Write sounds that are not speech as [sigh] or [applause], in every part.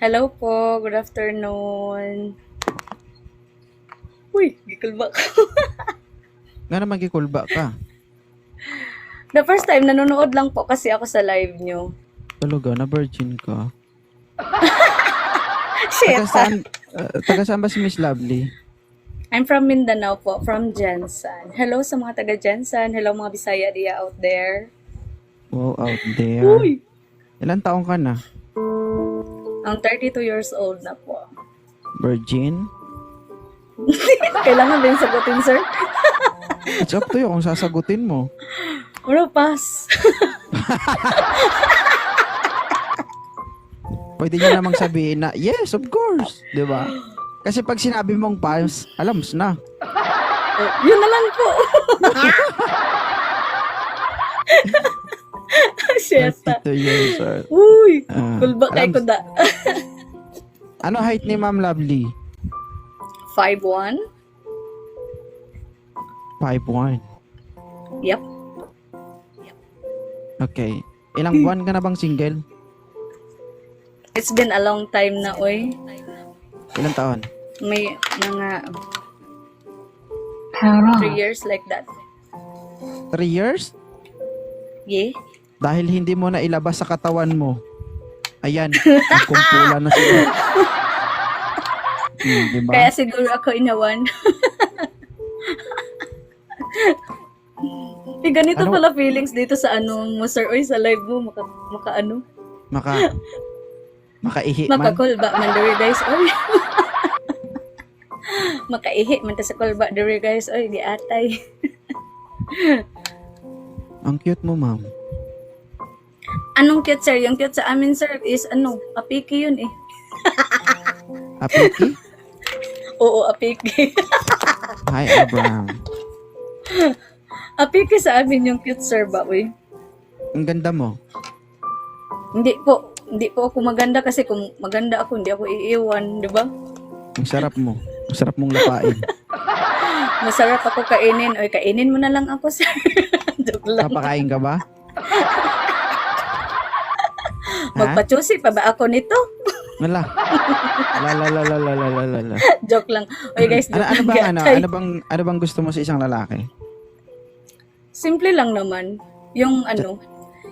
Hello po, good afternoon. Uy, gikulba ka. [laughs] Nga naman gikulba ka. The first time, nanonood lang po kasi ako sa live nyo. Talaga, na virgin ka. [laughs] Shit. Taga saan, uh, taga saan ba si Miss Lovely? I'm from Mindanao po, from Jensen. Hello sa mga taga Jensen. Hello mga Bisaya diya out there. Wow, out there. Uy! Ilan taong ka na? I'm 32 years old na po. Virgin? [laughs] Kailangan yung sagutin, sir? It's up to you kung sasagutin mo. Pero pass. Pwede niya namang sabihin na, yes, of course. Di ba? Kasi pag sinabi mong pass, alams na. Oh, yun na lang po. [laughs] Shit. 32 years old. Uy! Ah, Kulba kay ko da. [laughs] Ano height ni Ma'am Lovely? 5'1"? 5'1". Yep. Okay. Ilang [laughs] buwan ka na bang single? It's been a long time na, oy. Ilang taon? May mga 3 years like that. 3 years? Yeah? Dahil hindi mo na ilabas sa katawan mo. Ayan, [laughs] nagkumpulan na sila. [laughs] Hmm, diba? Kaya siguro ako inawan. [laughs] Eh, ganito Ano? pala feelings dito sa ano mo, sir. Oy, sa live mo, maka, maka ano? Maka, makaihi man. Makakulba man diri guys. Oy. Makaihi man ta sa kulba diri guys. Oy, di atay. Ang cute mo, ma'am. Anong cute sir? Yung cute sa amin sir is ano, apiki yun eh. [laughs] Apiki? Oo, apiki. [laughs] Hi, Abraham. apiki sa amin yung cute sir ba, uy? Ang ganda mo. Hindi po, hindi po ako maganda kasi kung maganda ako, hindi ako iiwan, di ba? Ang sarap mo. Ang sarap mong lapain. [laughs] Masarap ako kainin. Oy, kainin mo na lang ako, sir. Joke lang. Papakain ka ba? Magpachusi pa ba ako nito? Wala. La la la la la la la la la. Joke lang. Oy, guys, Ano, joke ano lang. bang ano? Ano bang ano bang gusto mo sa isang lalaki? Simple lang naman. Yung ano,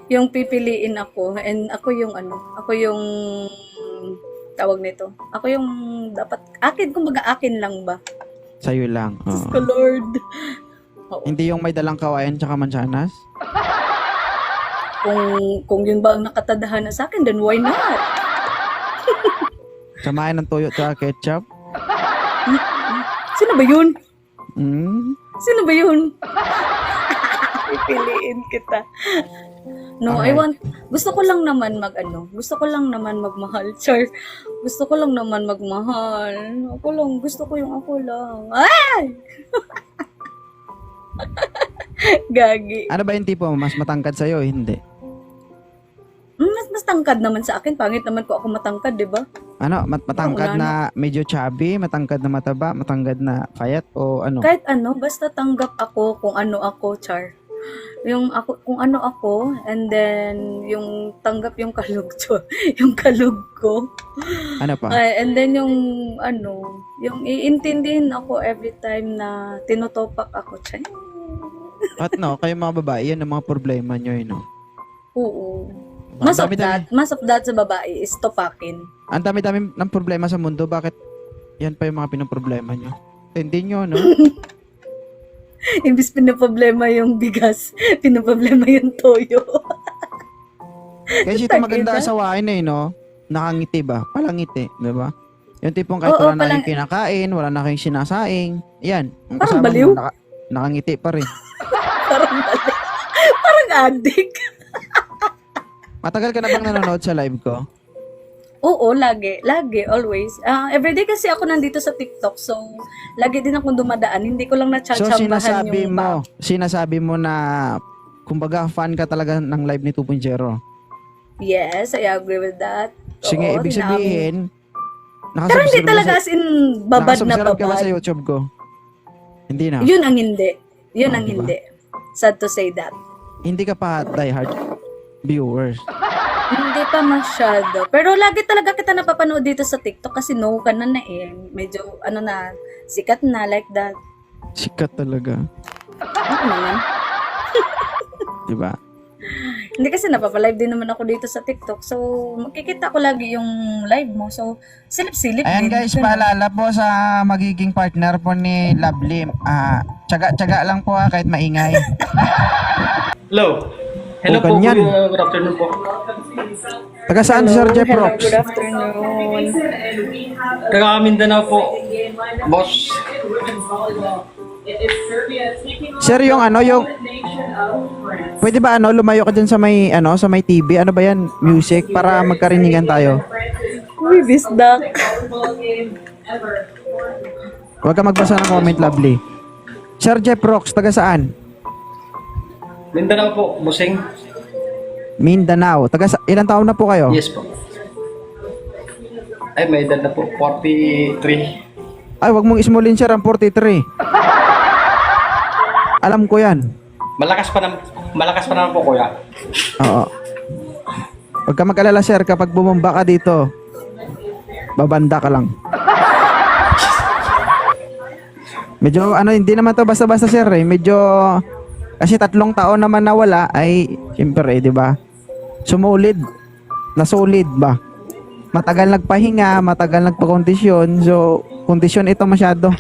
yung pipiliin ako and ako yung ano, ako yung tawag nito. Ako yung dapat akin kumbaga akin lang ba? Sa'yo lang. Diyos ko Lord. Oo. Hindi yung may dalang kawayan tsaka mansanas? [laughs] Kung kung yun ba ang nakatadahan na sa akin, then why not? Samahin ng toyo tsaka ketchup? Sino ba yun? Mm. Sino ba yun? Pipiliin kita. No, I Okay. want, gusto ko lang naman mag ano, gusto ko lang naman magmahal. [laughs] Char, gusto ko lang naman magmahal. Ako lang, gusto ko yung ako lang. Ay! [laughs] Gagi. Ano ba yung tipo? Mas matangkad sa'yo? Hindi. Mas, mas tangkad naman sa akin. Pangit naman po ako matangkad, di ba? Ano? Mat matangkad wala na medyo chubby? Matangkad na mataba? Matangkad na payat? O ano? Kahit ano, basta tanggap ako kung ano ako, Char. Yung ako, kung ano ako, and then, yung tanggap yung kalug, [laughs] yung kalug ko. Ano pa? Ay, and then yung ano, yung iintindihin ako every time na tinutopak ako. Chay. At no, kayo mga babae, yan ang mga problema nyo, eh, no? Oo. Most of that, most of that sa babae is topakin. Ang dami-dami ng problema sa mundo. Bakit yan pa yung mga pinoproblema nyo? Hindi nyo, no? [laughs] Imbis pinaproblema yung bigas, [laughs] pinaproblema yung toyo. [laughs] Kasi ito maganda wine eh, no? Nakangiti ba? Palangiti, di ba? Yung tipong kahit Oo, wala na palang- kayong kinakain, wala na kayong sinasaing. Yan. Ang Parang kasama baliw. Mo, naka, nakangiti pa rin. Parang. Parang addict. Matagal ka na bang nanonood sa live ko? Oo, lagi. Lagi, always. Ah, everyday kasi ako nandito sa TikTok. So, lagi din akong dumadaan. Hindi ko lang So na-chambahan sinasabi yung mo, sinasabi mo na kumbaga fan ka talaga ng live ni 2.0. Yes, I agree with that. Sige, Oo, ibig sabihin, Pero hindi talaga sa, as in babad na nakasubscribe ka ba babad. sa YouTube ko? Hindi na. Yun ang hindi. Yun Ah, ang diba? hindi. Sad to say that. Hindi ka pa diehard viewers. Hindi pa masyado. Pero lagi talaga kita napapanood dito sa TikTok kasi no ka na na eh. Medyo, ano na, sikat na like that. Sikat talaga. Ako naman. [laughs] Di ba? Hindi kasi napapalive din naman ako dito sa TikTok. So, makikita ko lagi yung live mo. So, silip-silip Ayan din. guys, Ganun. paalala po sa magiging partner po ni Lovely. Ah, tsaga-tsaga lang po ha, kahit maingay. Hello. Hello po, ganyan. good, good afternoon po. Taga saan si Sir Jeff Hello, good afternoon. Taga Mindanao po. Boss. Sir, yung ano, yung... Pwede ba ano, lumayo ka dyan sa may, ano, sa may TV? Ano ba yan? Music? Para magkarinigan tayo. Uy, bisdak. Huwag ka magbasa ng comment, Lovely. Sir Jeff Rocks, taga saan? Mindanao po, Busing. Mindanao. Taga sa... Ilan taon na po kayo? Yes po. Ay, may edad na po. 43. Ay, wag mong ismulin sir ang 43. Alam ko yan. Malakas pa na, malakas pa naman po, kuya. Oo. Huwag ka mag-alala sir, kapag bumamba ka dito, babanda ka lang. Medyo ano, hindi naman to basta-basta sir eh. Medyo, kasi tatlong taon naman nawala ay, siyempre eh, di ba? Sumulid. Nasolid ba? Matagal nagpahinga, matagal nagpa-kondisyon. So, kondisyon ito masyado. [laughs]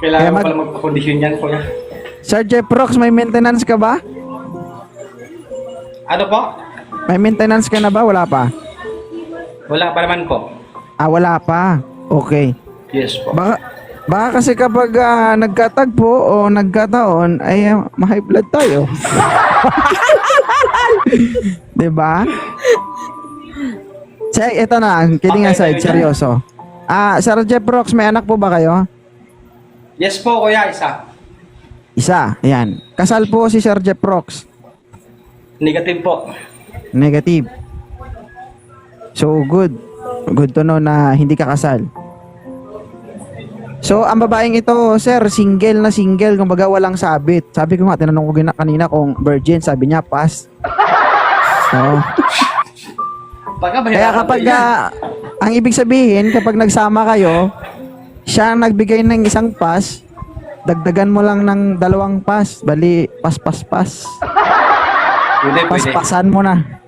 Kailangan Kaya mag- pala magpa-condition yan, kuya. Sir Jeff Rocks, may maintenance ka ba? Ano po? May maintenance ka na ba? Wala pa? Wala pa naman po. Ah, wala pa. Okay. Yes po. Baka, baka kasi kapag ah, nagkatagpo o nagkataon, ay uh, ma-high blood tayo. [laughs] 'Di ba? Check, ito na, kidding Okay, aside, seryoso. Ah, Sir Jeff Rocks, may anak po ba kayo? Yes po, kuya, isa. Isa, ayan. Kasal po si Sir Jeff Rocks. Negative po. Negative. So, good. Good to know na hindi ka kasal. So, ang babaeng ito, sir, single na single, kumbaga walang sabit. Sabi ko nga, tinanong ko gina- kanina kung virgin, sabi niya, pass. [laughs] So, kaya kapag, ah, ang ibig sabihin, kapag nagsama kayo, siya ang nagbigay ng isang pass, dagdagan mo lang ng dalawang pass, bali, pas, pas, pas. Pwede, pwede. Paspasan mo na.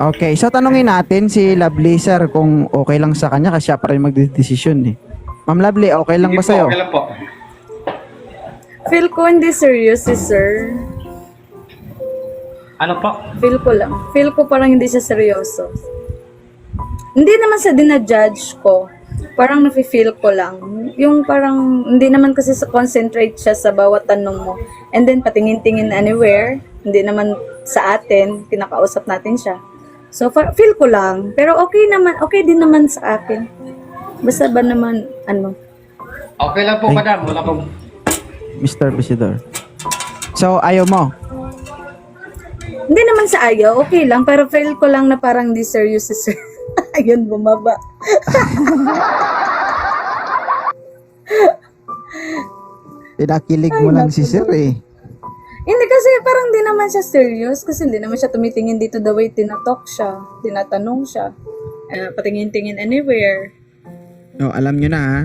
Okay, so tanungin natin si Lovely sir kung okay lang sa kanya kasi siya pa rin magdedesisyon eh. Ma'am Lovely, okay lang ba Sige po, sa'yo? Okay lang po. Feel ko hindi serious si sir. Ano po? Feel ko lang. Feel ko parang hindi siya seryoso. Hindi naman sa dinajudge ko. Parang nafe-feel ko lang. Yung parang, hindi naman kasi sa concentrate siya sa bawat tanong mo. And then, patingin-tingin anywhere. Hindi naman sa atin. Kinakausap natin siya. So, feel ko lang. Pero okay naman. Okay din naman sa akin. Basta ba naman, ano, Okay lang po, Ay. madam. Wala po. Mr. Presidor. So, ayaw mo? Hindi naman sa ayaw, okay lang. Pero feel ko lang na parang di serious si sir. [laughs] Ayun, bumaba. [laughs] Pinakilig mo Ay, lang naku, si sir eh. Hindi kasi parang di naman siya serious kasi hindi naman siya tumitingin dito the way tinatalk siya, tinatanong siya. Eh, patingin-tingin anywhere. Oh, alam nyo na ha?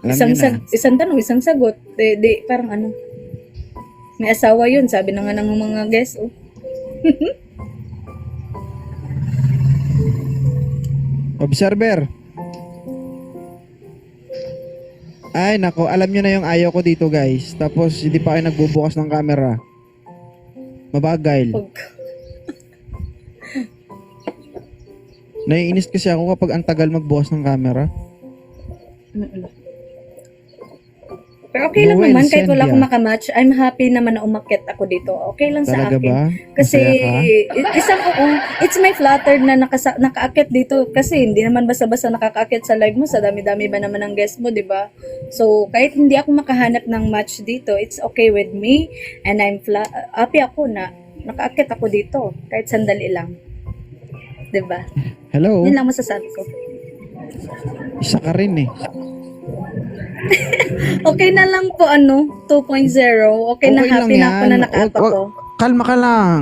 Alam isang, na. sag- isang tanong, isang sagot. Di, di, parang ano. May asawa yun, sabi na nga ng mga guests. Oh. [laughs] Observer. Ay, nako. Alam nyo na yung ayaw ko dito, guys. Tapos, hindi pa kayo nagbubukas ng camera. Mabagay. Pag, Naiinis kasi ako kapag ang tagal magbukas ng camera. Mm-mm. Pero okay lang Noel naman, kahit wala akong makamatch, I'm happy naman na umakyat ako dito. Okay lang sa Talaga akin. ba? Kasi, isang, oo, it's my flattered na nakasa, nakaakyat dito. Kasi hindi naman basta-basta nakakaakyat sa live mo. Sa dami-dami ba naman ng guest mo, di ba? So, kahit hindi ako makahanap ng match dito, it's okay with me. And I'm fla- happy ako na nakaakyat ako dito. Kahit sandali lang. Di ba? Hello? Yun lang masasabi ko. Isa ka rin eh. [laughs] Okay na lang po ano, 2.0. Okay, na happy na ako na Wag- ko. Kalma ka lang.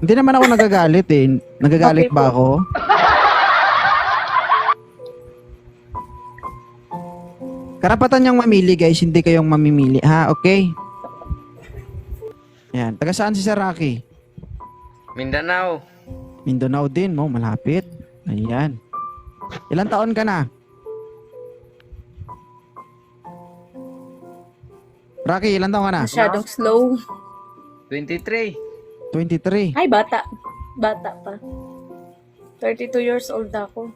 Hindi naman ako nagagalit eh. Nagagalit Okay ba po. ako? Karapatan niyang mamili guys, hindi kayong mamimili. Ha, okay? Yan. Taga saan si Rocky? Mindanao. Mindanao din mo, malapit. Ayan. Ilan taon ka na? Rocky, ilan taon ka na? Masyadong slow. 23. 23. Ay, bata. Bata pa. 32 years old ako.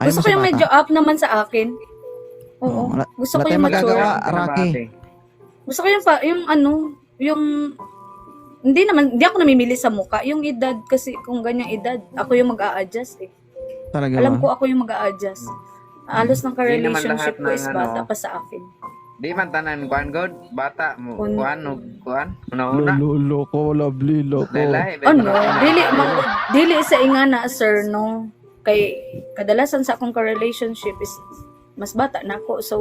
Ayaw Gusto ko yung bata? medyo up naman sa akin. Oo. Oo, wala- Gusto ko yung mature. magagawa. Rocky. Gusto ko yung, pa, yung ano, yung, hindi naman, hindi ako namimili sa muka. Yung edad kasi, kung ganyang edad, ako yung mag a-adjust eh. Talaga Alam ba? ko ako yung mag a-adjust. Halos ng Di naman ka-relationship ko is ng bata ano. pa sa akin. Di man tanan kuan god, bata mo Un- kuan og kuan. Una-una. Lolo, loko, lovely, loko. Ano, dili, mag, dili sa ingana, sir, no? Kay, kadalasan sa akong ka-relationship is mas bata na ako. So,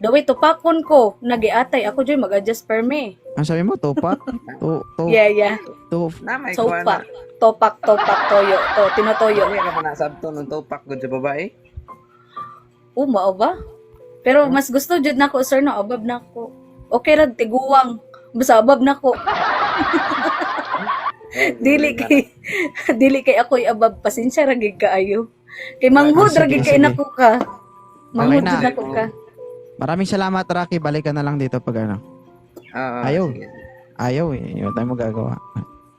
the way tupakon ko, nagiatay, ako dyan mag-adjust per me. Ang sabi mo, topak? To, to, Yeah, yeah. to, Na may kuan. Sopak. Topak, topak, toyo. To, tinotoyo. Ka pa nasabto ng tupak gud sa babae. Uma, ba? Pero mas gusto jud nako sir na abab nako. Okay ra tiguwang. Basta abab nako. [laughs] [laughs] dili kay dili kay ako abab pasensya ra gid kaayo. Kay manghud ra gid kay nako ka. Manghud na. jud nako ka. Maraming salamat, Rocky. Balik ka na lang dito pag ano. Oo. Ayaw. sige. Ayaw eh. Yung tayo magagawa.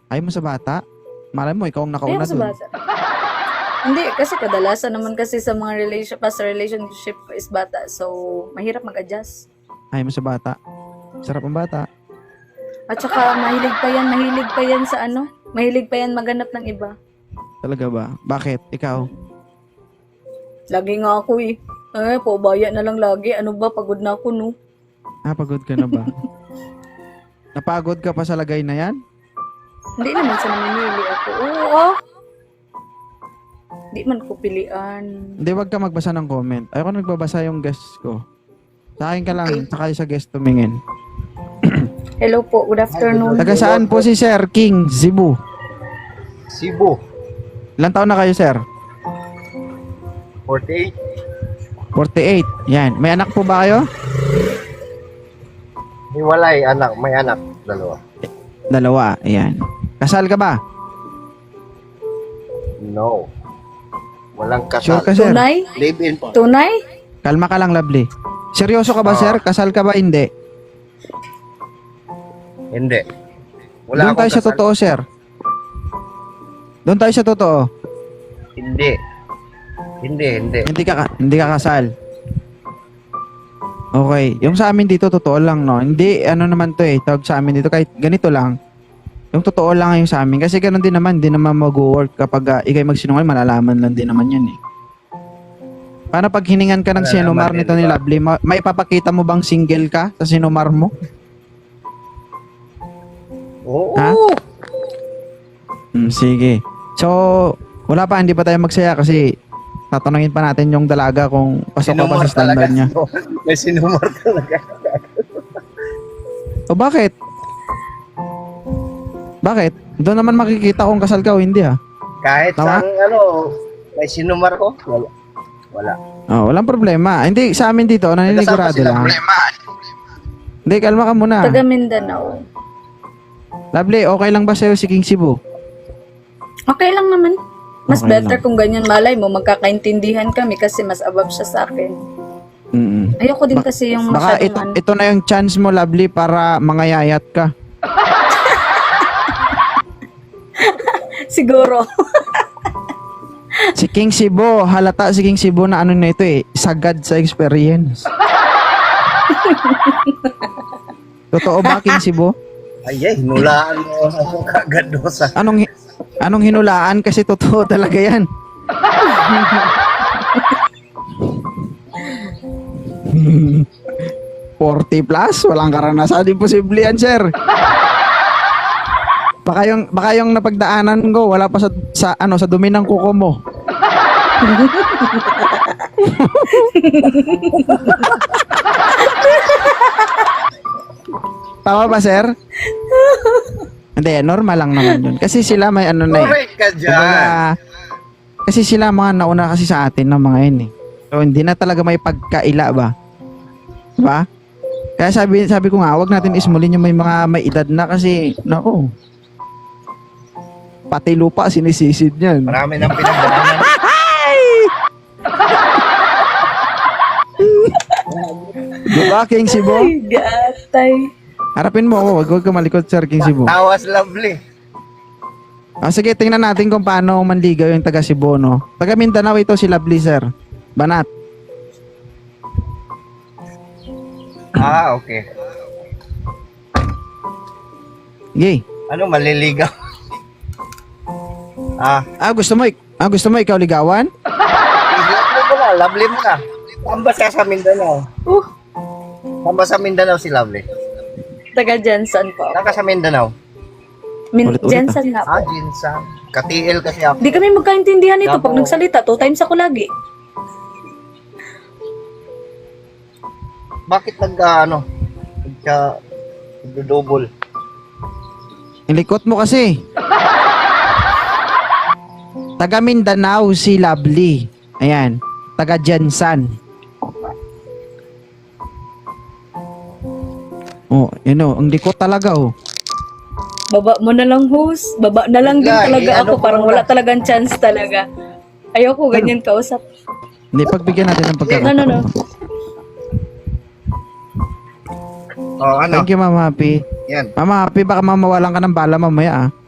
Ayaw mo sa bata? Malay mo, ikaw ang Ayaw nakauna sa dun. bata. Hindi, kasi kadalasan naman kasi sa mga relation, past relationship is bata. So, mahirap mag-adjust. Ayaw mo sa bata. Sarap ang bata. At saka, mahilig pa yan, mahilig pa yan sa ano? Mahilig pa yan maganap ng iba. Talaga ba? Bakit? Ikaw? Lagi nga ako eh. Eh, paubaya na lang lagi. Ano ba, pagod na ako, no? Napagod ka na ba? [laughs] Napagod ka pa sa lagay na yan? Hindi naman sa namimili ako. Oo, ah. Hindi man ko pilian. Hindi, wag ka magbasa ng comment. Ayoko nagbabasa yung guest ko. Sa akin ka lang, saka sa guest tumingin. [clears throat] Hello po, good afternoon. Taga saan po si Sir King Cebu? Cebu, Ilan taon na kayo, Sir? 48. 48. Yan. May anak po ba kayo? Hiwalay, anak. May anak. Dalawa. Dalawa. Ayan. Kasal ka ba? No. Walang Sure kasal. ka, Sir? Tunay? Live-in po. Tunay? Kalma ka lang, lovely. Seryoso ka ba, Ah. Sir? Kasal ka ba? Hindi. Hindi. Wala Doon akong tayo sa kasal. totoo, Sir. Doon tayo sa totoo. Hindi. Hindi, hindi. Hindi ka hindi ka kasal. Okay, yung sa amin dito totoo lang no. Hindi ano naman 'to eh, tawag sa amin dito kahit ganito lang. Yung totoo lang yung sa amin kasi ganoon din naman, hindi naman mag-work kapag uh, ikay magsinungaling malalaman lang din naman 'yan eh. Paano pag hiningan ka ng Malalaman sinumar nito ni? Lovely, ma- maipapakita mo bang single ka sa sinumar mo? Oo. Ha? Hmm, sige. So, wala pa, hindi pa tayo magsaya kasi tatanungin pa natin yung dalaga kung pasok ka ba Sinumar sa standard talaga. niya. [laughs] May sinumar talaga. O bakit? Bakit? Doon naman makikita kung kasal ka o hindi ah. Kahit Tama? sa ano, may sinumar ko. Wala. Wala. Oh, walang problema. Hindi, sa amin dito, naninigurado lang. Hindi, kalma ka muna. Taga Mindanao. Lovely, okay lang ba sa'yo si King Cebu? Okay lang naman. Mas Okay better lang. kung ganyan malay mo, magkakaintindihan kami kasi mas above siya sa akin. Mm Ayoko din Ba- kasi yung Baka masyadong ito, ano. ito na yung chance mo, Lovely, para mangayayat ka. [laughs] [laughs] Siguro. Si King Cebu, halata si King Cebu na ano na ito eh, sagad sa experience. Totoo ba, King Cebu? Ay, ay, hinulaan mo ako kagad doon sa... Anong anong hinulaan kasi totoo talaga 'yan. [laughs] Forty plus, walang karanasan, imposible yan, sir. Baka yung baka yung napagdaanan ko wala pa sa, sa ano sa dumi ng kuko mo. Tama ba, sir? Hindi, normal lang naman yun. Kasi sila may ano na eh. Correct ka dyan. Kumbaga, kasi sila mga nauna kasi sa atin ng mga yun eh. So, hindi na talaga may pagkaila ba? Diba? Kaya sabi, sabi ko nga, wag natin ismulin yung may mga may edad na kasi, nako. Pati lupa, sinisisid niyan. Marami nang pinagdaanan. [laughs] Diba, King Cebu? Ay, gatay. Harapin mo ako, wag, wag ka malikot, Sir King Cebu. Tawas lovely. Ah, sige, tingnan natin kung paano manligaw yung taga Cebu, no? Taga Mindanao ito si Lovely, sir. Banat. Ah, okay. Sige. Ano, maliligaw? Ah, Ah, gusto mo, ik- ah, gusto mo ikaw ligawan? lovely mo na, lovely mo na. Tamba siya sa Mindanao. Uh, Tamba sa Mindanao si Lovely. taga Jensen po. Saan ka sa Mindanao? Min Ulit-ulit, Jensen nga Ah, po. Jinsan. Katiil kasi ako. Di kami magkaintindihan ito pag nagsalita. Two times ako lagi. Bakit nag, ah, ano, nagka, double Ilikot mo kasi. Taga Mindanao si Lovely. Ayan. Taga Jensan. Oh, yun oh, ang likot talaga oh. Baba mo na lang, host. Baba na lang din talaga eh, ako. ano ko Parang wala talagang chance talaga. Ayoko ganyan kausap. Hindi, pagbigyan natin ng No, pagkakataon. no, no. Oh, ano? Thank you, Mama Happy. Yan. Mama Happy, baka mamawalan ka ng bala mamaya ah.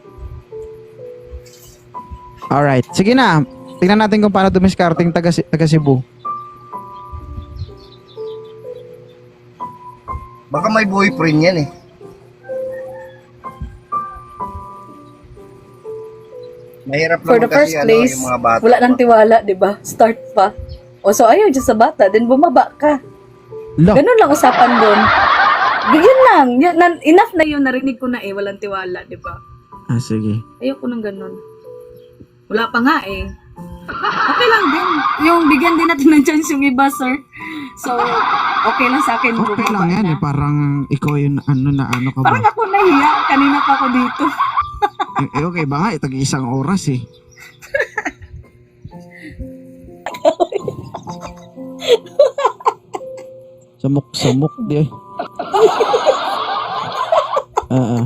Alright, sige na. Tingnan natin kung paano dumiskarting taga, taga Cebu. Baka may boyfriend yan eh. Mahirap For naman the first kasi ano, place, yung mga bata. wala nang tiwala, di ba? Start pa. O so ayaw dyan sa bata, then bumaba ka. Lo, Ganun lang usapan doon. Yun lang. Yun, nan- enough na yun. Narinig ko na eh. Walang tiwala, di ba? ah, sige. Ayoko nang ganun. Wala pa nga eh. Okay lang din. Yung bigyan din natin ng chance yung iba, sir. So, okay lang sa akin. Okay lang yan eh, parang ikaw yung ano na ano ka ba? Parang ako nahiya. Kanina pa ako dito. [laughs] Eh, eh, okay ba nga, itag isang oras eh. Samok-samok di. [laughs] Ah, ah.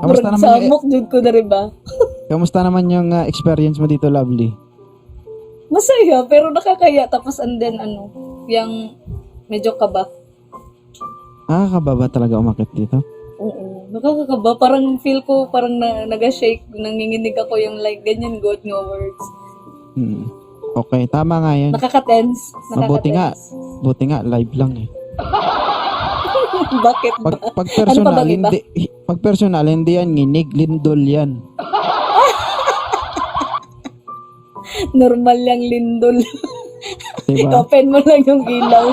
Kamusta naman samok, jud ko na rin ba? Kamusta naman yung ah, experience mo dito, Lovely? Masaya, pero nakakaya. Tapos and then, ano, yung medyo kaba. Nakakababa talaga umakit dito. Oo, nakakakaba. Parang feel ko, parang na, nag-shake. Nanginginig ako yung like, ganyan good nga words. Hmm. Okay, tama nga yan. Nakaka-tense. Mabuti nga. Nakaka-tense. Buti nga, live lang eh. [laughs] Bakit ba? Pag, pag Ano pa personal, ba, hindi, pag personal, hindi yan nginig, lindol yan. [laughs] Normal yung lindol. Diba? [laughs] Open mo lang yung ilaw.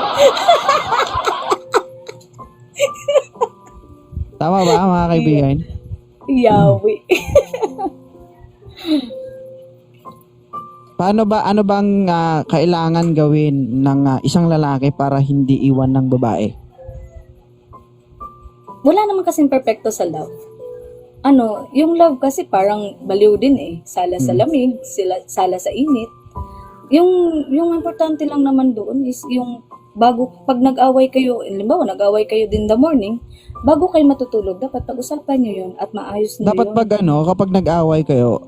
Tama ba, mga kaibigan? Yawi. Paano ba ano bang ah, kailangan gawin ng ah, isang lalaki para hindi iwan ng babae? Wala naman kasing perfecto sa love. Ano, yung love kasi parang baliw din eh. Sala sa lamig, sila, sala sa init. Yung, yung importante lang naman doon is yung bago, pag nag-away kayo, halimbawa nag-away kayo din the morning, bago kayo matutulog, dapat pag-usapan nyo yun at maayos nyo Dapat yun. pag ano, kapag nag-away kayo,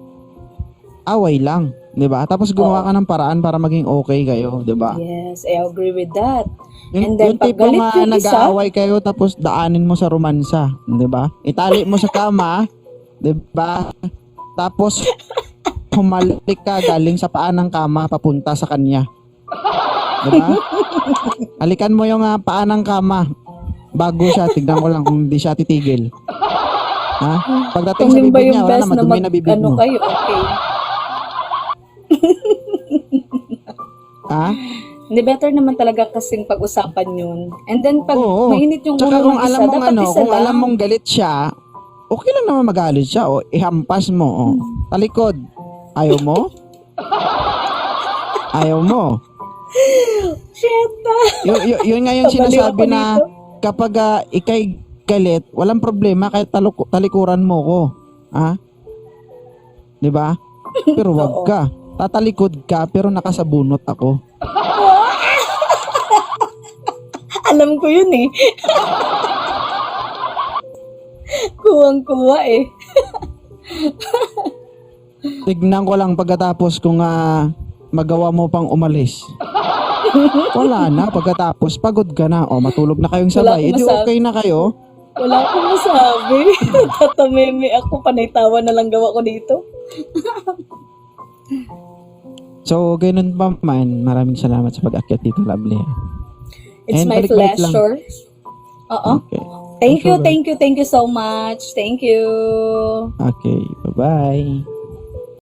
away lang, 'di ba? Tapos gumawa ka ng paraan para maging okay kayo, 'di ba? Yes, I agree with that. Yung, And then, yung pag tipong galit ah, yung isa- nag-aaway kayo tapos daanin mo sa romansa, 'di ba? Itali mo sa kama, [laughs] 'di ba? Tapos humalik ka galing sa paa ng kama papunta sa kanya. 'Di ba? [laughs] Halikan mo yung ah, paa ng kama bago siya, tignan mo lang kung hindi siya titigil. Ha? Pagdating Kung sa yun ba bibig yung niya, wala best na na madumi mag, na bibig ano mo. kayo, okay. Ha? Hindi better naman talaga kasing pag-usapan yun. And then pag Oo. mainit yung Tsaka ulo kung ng isa, alam mong dapat ano, isa kung lang. alam mong galit siya, okay lang naman magalit siya o ihampas mo o Hmm. talikod. Ayaw mo? Ayaw mo. Shit na. Y- y- yun nga yung Pabaliw sinasabi ako na dito. kapag ah, ikay galit, walang problema kahit taluk- talikuran mo ko. Ha? 'Di ba? Pero wag ka. Tatalikod ka pero nakasabunot ako. [laughs] Alam ko yun eh. Kuwang-kuwa eh. [laughs] Tignan ko lang pagkatapos kung ah, magawa mo pang umalis. [laughs] Wala na. Pagkatapos, pagod ka na. O, matulog na kayong sabay. Edi masabi. okay na kayo. Wala akong masabi. Tatameme ako, panaytawa na lang gawa ko dito. So, ganun pa man. Maraming salamat sa pag-akyat dito, lovely. It's And my pleasure. Oo. Okay. Thank you, Sure. thank you, thank you so much. Thank you. Okay. Bye-bye.